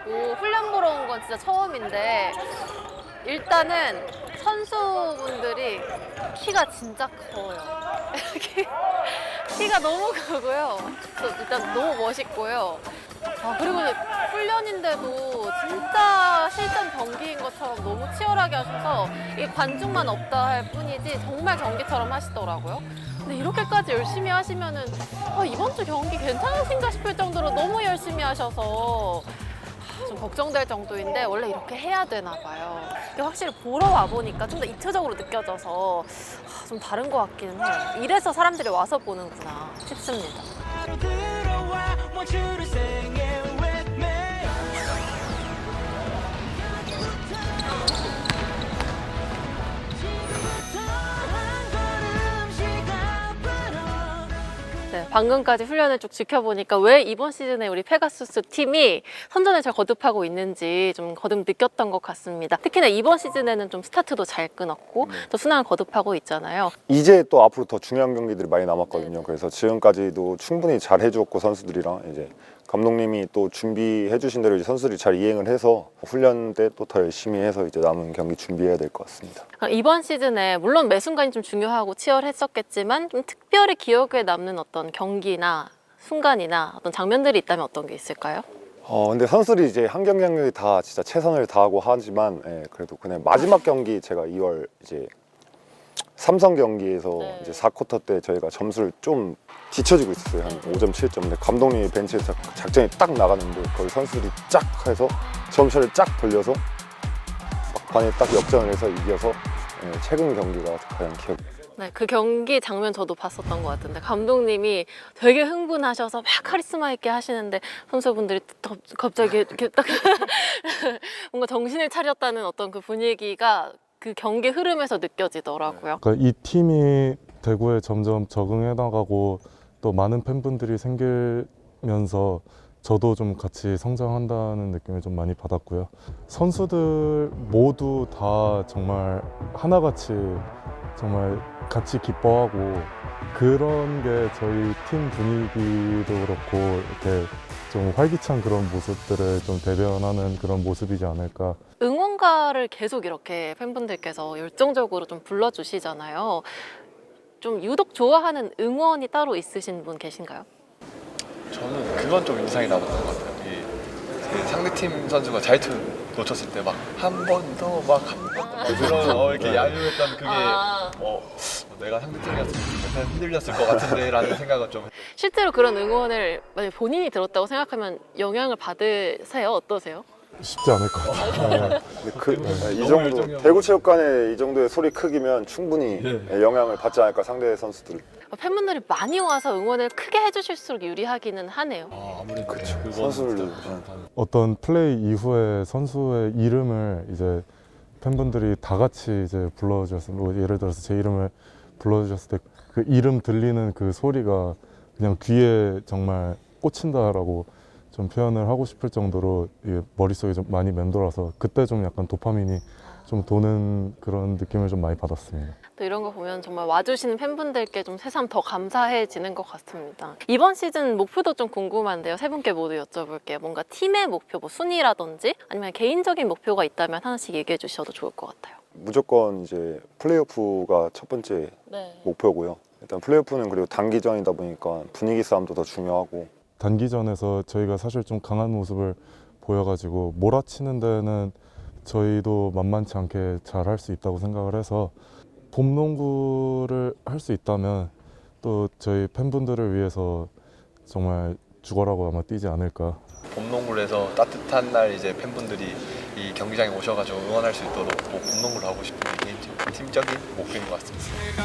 온 건 진짜 처음인데 일단은 선수분들이 키가 진짜 커요. 키- 키가 너무 크고요. 또 일단 너무 멋있고요. 아, 그리고 훈련인데도 진짜 실전 경기인 것처럼 너무 치열하게 하셔서 이 관중만 없다 할 뿐이지 정말 경기처럼 하시더라고요. 근데 이렇게까지 열심히 하시면은 아, 이번 주 경기 괜찮으신가 싶을 정도로 너무 열심히 하셔서 좀 걱정될 정도인데 원래 이렇게 해야 되나 봐요. 이게 확실히 보러 와 보니까 좀 더 입체적으로 느껴져서 아, 좀 다른 것 같기는 해요. 이래서 사람들이 와서 보는구나 싶습니다. 방금까지 훈련을 쭉 지켜보니까 왜 이번 시즌에 우리 페가수스 팀이 선전을 잘 거듭하고 있는지 좀 거듭 느꼈던 것 같습니다. 특히나 이번 시즌에는 좀 스타트도 잘 끊었고 또 순항을 거듭하고 있잖아요. 이제 또 앞으로 더 중요한 경기들이 많이 남았거든요. 네네. 그래서 지금까지도 충분히 잘 해주었고 선수들이랑 이제 감독님이 또 준비해 주신 대로 이제 선수들이 잘 이행을 해서 훈련 때 또 더 열심히 해서 이제 남은 경기 준비해야 될 것 같습니다. 아, 이번 시즌에 물론 매 순간이 좀 중요하고 치열했었겠지만 좀 특별히 기억에 남는 어떤 경기나 순간이나 어떤 장면들이 있다면 어떤 게 있을까요? 어 근데 선수들이 이제 한 경기 한 경기 다 진짜 최선을 다하고 하지만 예, 그래도 그냥 마지막 경기 제가 2월 이제 삼성 경기에서 네. 이제 4쿼터 때 저희가 점수를 좀 뒤처지고 있었어요. 한 5점 7점. 근데 감독님이 벤치에서 작전이 딱 나갔는데 거기 선수들이 쫙 해서 점수를 쫙 돌려서 막판에 딱 역전을 해서 이겨서 예, 최근 경기가 가장 기억. 네, 그 경기 장면 저도 봤었던 것 같은데 감독님이 되게 흥분하셔서 막 카리스마 있게 하시는데 선수분들이 더- 갑자기 이렇게 딱 뭔가 정신을 차렸다는 어떤 그 분위기가 그 경기 흐름에서 느껴지더라고요. 그러니까 이 팀이 대구에 점점 적응해 나가고 또 많은 팬분들이 생기면서 저도 좀 같이 성장한다는 느낌을 좀 많이 받았고요. 선수들 모두 다 정말 하나같이 정말 같이 기뻐하고 그런 게 저희 팀 분위기도 그렇고 이렇게 좀 활기찬 그런 모습들을 좀 대변하는 그런 모습이지 않을까 응원 가를 계속 이렇게 팬분들께서 열정적으로 좀 불러주시잖아요. 좀 유독 좋아하는 응원이 따로 있으신 분 계신가요? 저는 그건 좀 인상이 남았던 것 같아요. 이, 그 상대팀 선수가 자유투 놓쳤을 때 막 한 번 더 막한번더 그런 어, 이렇게 야유했던 그게 아. 어 내가 상대팀이었으면 약간 흔들렸을 것 같은데라는 생각은 좀 실제로 그런 응원을 만약 본인이 들었다고 생각하면 영향을 받으세요? 어떠세요? 쉽지 않을 것 같아요. 근데 그, 이 너무 정도 열정이어서. 대구체육관에 이 정도의 소리 크기면 충분히 네. 예, 영향을 받지 않을까 상대 선수들 팬분들이 많이 와서 응원을 크게 해주실수록 유리하기는 하네요. 아, 아무래도 그쵸. 그건 선수를 네. 어떤 플레이 이후에 선수의 이름을 이제 팬분들이 다 같이 이제 불러주셨을 뭐 예를 들어서 제 이름을 불러주셨을 때 그 이름 들리는 그 소리가 그냥 귀에 정말 꽂힌다라고 좀 표현을 하고 싶을 정도로 이게 머릿속에 좀 많이 맴돌아서 그때 좀 약간 도파민이 좀 도는 그런 느낌을 좀 많이 받았습니다. 또 이런 거 보면 정말 와주시는 팬분들께 좀 새삼 더 감사해지는 것 같습니다. 이번 시즌 목표도 좀 궁금한데요. 세 분께 모두 여쭤볼게요. 뭔가 팀의 목표, 뭐 순위라든지 아니면 개인적인 목표가 있다면 하나씩 얘기해 주셔도 좋을 것 같아요. 무조건 이제 플레이오프가 첫 번째 네. 목표고요. 일단 플레이오프는 그리고 단기전이다 보니까 분위기 싸움도 더 중요하고 단기전에서 저희가 사실 좀 강한 모습을 보여가지고 몰아치는 데는 저희도 만만치 않게 잘 할 수 있다고 생각을 해서 봄 농구를 할 수 있다면 또 저희 팬분들을 위해서 정말 죽어라고 아마 뛰지 않을까 봄 농구를 해서 따뜻한 날 이제 팬분들이 이 경기장에 오셔가지고 응원할 수 있도록 꼭 봄농구를 하고 싶은 게 개인적 팀적인 목표인 것 같습니다.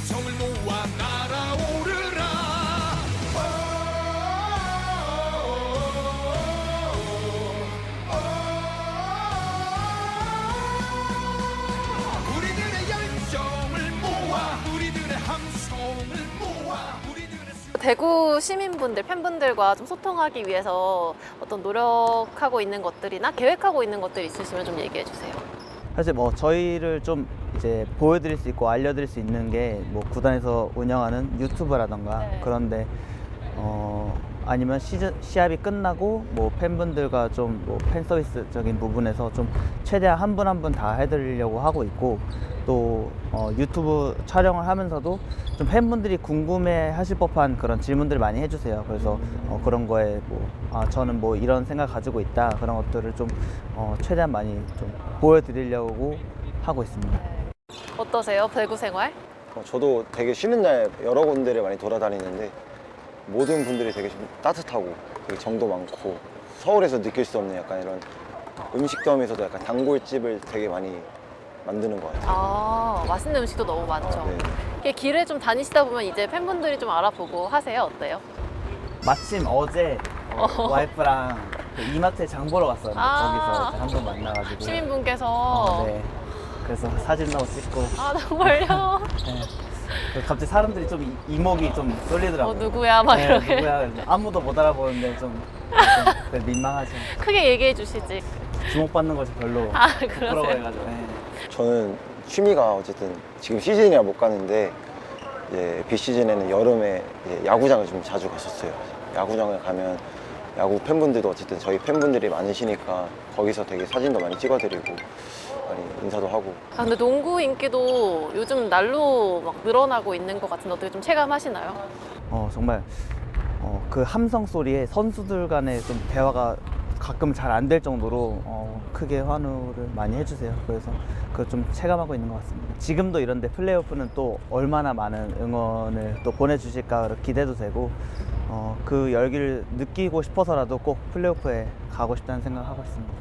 함성을 모아 날아오르라 우리들의 열정을 모아 우리들의 함성을 모아 대구 시민분들, 팬분들과 좀 소통하기 위해서 어떤 노력하고 있는 것들이나 계획하고 있는 것들 있으시면 좀 얘기해 주세요. 사실 뭐 저희를 좀 이제 보여드릴 수 있고 알려드릴 수 있는 게 뭐 구단에서 운영하는 유튜브라던가 네. 그런데 어, 아니면 시즌, 시합이 끝나고 뭐 팬분들과 좀 뭐 팬 서비스적인 부분에서 좀 최대한 한 분 한 분 다 해드리려고 하고 있고 또 어, 유튜브 촬영을 하면서도 좀 팬분들이 궁금해 하실 법한 그런 질문들을 많이 해주세요. 그래서 어, 그런 거에 뭐 아, 저는 뭐 이런 생각 가지고 있다 그런 것들을 좀 어, 최대한 많이 좀 보여드리려고 하고 있습니다. 어떠세요? 배구 생활? 어, 저도 되게 쉬는 날 여러 군데를 많이 돌아다니는데 모든 분들이 되게 좀 따뜻하고 되게 정도 많고 서울에서 느낄 수 없는 약간 이런 음식점에서도 약간 단골집을 되게 많이 만드는 것 같아요. 아, 맛있는 음식도 너무 많죠. 네. 이게 길을 좀 다니시다 보면 이제 팬분들이 좀 알아보고 하세요. 어때요? 마침 어제 어, 와이프랑 그 이마트에 장 보러 갔었는데 아. 거기서 한 번 만나가지고 시민분께서 어, 네. 그래서 사진도 찍고 아 정말요? 네. 그 갑자기 사람들이 좀 이- 이목이 좀어 쏠리더라고요. 누구야 막 네, 이렇게 누구야? 그래서 아무도 못 알아보는데 좀, 좀 그래, 민망하죠. 크게 얘기해 주시지. 주목받는 것이 별로 아 부끄러워 그러세요? 해가지고. 네. 저는 취미가 어쨌든 지금 시즌이라 못 가는데 이제 비 시즌에는 여름에 이제 야구장을 좀 자주 갔었어요. 야구장을 가면 야구 팬분들도 어쨌든 저희 팬분들이 많으시니까 거기서 되게 사진도 많이 찍어드리고 많이 인사도 하고 아, 근데 농구 인기도 요즘 날로 막 늘어나고 있는 것 같은데 어떻게 좀 체감하시나요? 어, 정말 어, 그 함성 소리에 선수들 간의 좀 대화가 가끔 잘 안 될 정도로 어, 크게 환호를 많이 해주세요. 그래서 그걸 좀 체감하고 있는 것 같습니다. 지금도 이런데 플레이오프는 또 얼마나 많은 응원을 또 보내주실까 기대도 되고 어, 그 열기를 느끼고 싶어서라도 꼭 플레이오프에 가고 싶다는 생각하고 있습니다.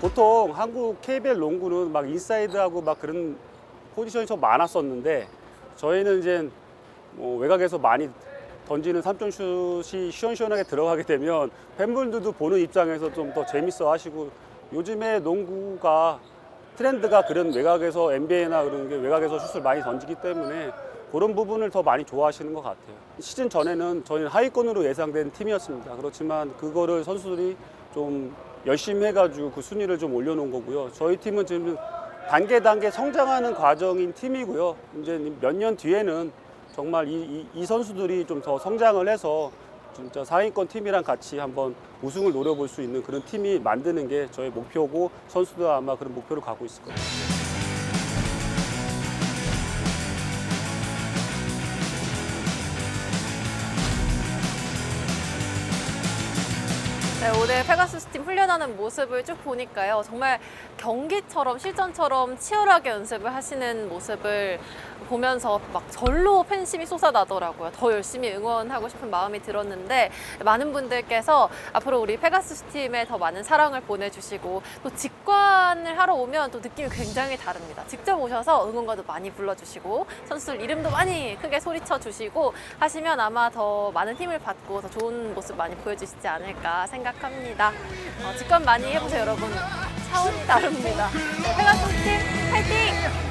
보통 한국 KBL 농구는 막 인사이드하고 막 그런 포지션이 좀 많았었는데 저희는 이제 뭐 외곽에서 많이 던지는 삼점 슛이 시원시원하게 들어가게 되면 팬분들도 보는 입장에서 좀 더 재밌어 하시고 요즘에 농구가 트렌드가 그런 외곽에서 NBA나 그런 게 외곽에서 슛을 많이 던지기 때문에 그런 부분을 더 많이 좋아하시는 것 같아요. 시즌 전에는 저희는 하위권으로 예상된 팀이었습니다. 그렇지만 그거를 선수들이 좀 열심히 해가지고 그 순위를 좀 올려놓은 거고요. 저희 팀은 지금 단계 단계 성장하는 과정인 팀이고요. 이제 몇 년 뒤에는 정말 이, 이- 이 선수들이 좀 더 성장을 해서 진짜 상위권 팀이랑 같이 한번 우승을 노려볼 수 있는 그런 팀이 만드는 게 저의 목표고 선수도 아마 그런 목표를 갖고 있을 거예요. 네, 오늘 페가수스 팀 훈련하는 모습을 쭉 보니까요. 정말 경기처럼 실전처럼 치열하게 연습을 하시는 모습을 보면서 막 절로 팬심이 솟아나더라고요. 더 열심히 응원하고 싶은 마음이 들었는데 많은 분들께서 앞으로 우리 페가수스 팀에 더 많은 사랑을 보내주시고 또 직관을 하러 오면 또 느낌이 굉장히 다릅니다. 직접 오셔서 응원가도 많이 불러주시고 선수들 이름도 많이 크게 소리쳐 주시고 하시면 아마 더 많은 힘을 받고 더 좋은 모습 많이 보여주시지 않을까 생각 합니다. 어, 직관 많이 해보세요, 여러분. 차원이 다릅니다. 페가수스 팀 파이팅!